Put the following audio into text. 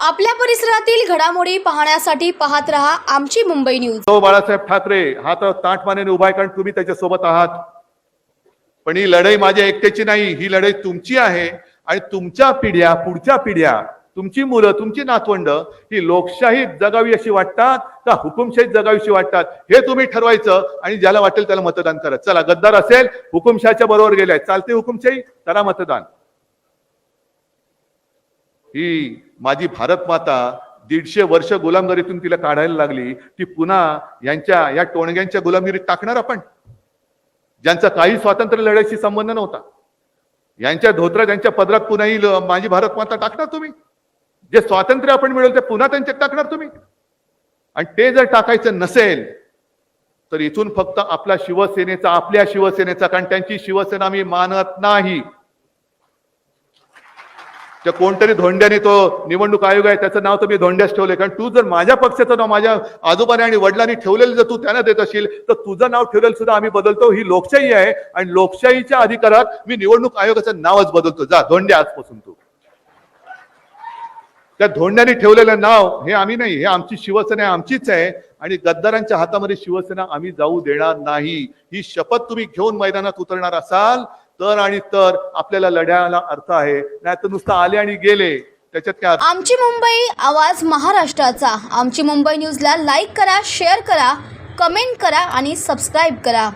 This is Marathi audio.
आपल्या परिसरातील घडामोडी पाहण्यासाठी पाहत रहा आमची मुंबई न्यूज. तो बाळासाहेब ठाकरे हा तर ताटमानेने उभा आहे कारण तुम्ही त्याच्यासोबत आहात. पण ही लढाई माझ्या एकट्याची नाही ही लढाई तुमची आहे आणि तुमच्या पिढ्या पुढच्या पिढ्या तुमची मुलं तुमची नातवंड ही लोकशाही जगावी अशी वाटतात का हुकुमशाही जगावीशी वाटतात? हे तुम्ही ठरवायचं आणि ज्याला वाटेल त्याला मतदान करा. चला गद्दार असेल हुकुमशाहीच्या बरोबर गेलाय. चालते हुकुमशाही? करा मतदान. ही माझी भारत माता दीडशे वर्ष गुलामगिरीतून तिला काढायला लागली. ती पुन्हा यांच्या या टोणग्यांच्या गुलामगिरीत टाकणार आपण. ज्यांचा काही स्वातंत्र्य लढ्याशी संबंध नव्हता. यांच्या धोत्रात यांच्या पदरात पुन्हा ही माझी भारत माता टाकणार तुम्ही. जे स्वातंत्र्य आपण मिळवलं ते पुन्हा त्यांच्यात टाकणार तुम्ही. आणि ते जर टाकायचं नसेल तर इथून फक्त आपला शिवसेनेचा आपल्या शिवसेनेचा कारण त्यांची शिवसेना मी मानत नाही. त्या कोणतरी धोंड्याने तो निवडणूक आयोग आहे त्याचं नाव तर मी धोंड्यास ठेवलंय. कारण तू जर माझ्या पक्षाचं नाव माझ्या आजोबाने आणि वडिलांनी ठेवलेलं जर तू त्यांना देत असेल तर तुझं नाव ठेवलेलं सुद्धा आम्ही बदलतो. ही लोकशाही आहे आणि लोकशाहीच्या अधिकारात मी निवडणूक आयोगाचं नावच बदलतो. जा धोंड्या आजपासून तू. त्या धोंड्याने ठेवलेलं नाव हे आम्ही नाही हे आमची शिवसेना आमचीच आहे. आणि गद्दारांच्या हातामध्ये शिवसेना आम्ही जाऊ देणार नाही. ही शपथ तुम्ही घेऊन मैदानात उतरणार असाल तर आणि तर आपल्याला लढ्याला अर्थ आहे. नाही तर नुसतं आले आणि गेले. त्याच्यात काय आमची मुंबई आवाज महाराष्ट्राचा. आमची मुंबई न्यूजला लाईक करा शेअर करा कमेंट करा आणि सबस्क्राईब करा.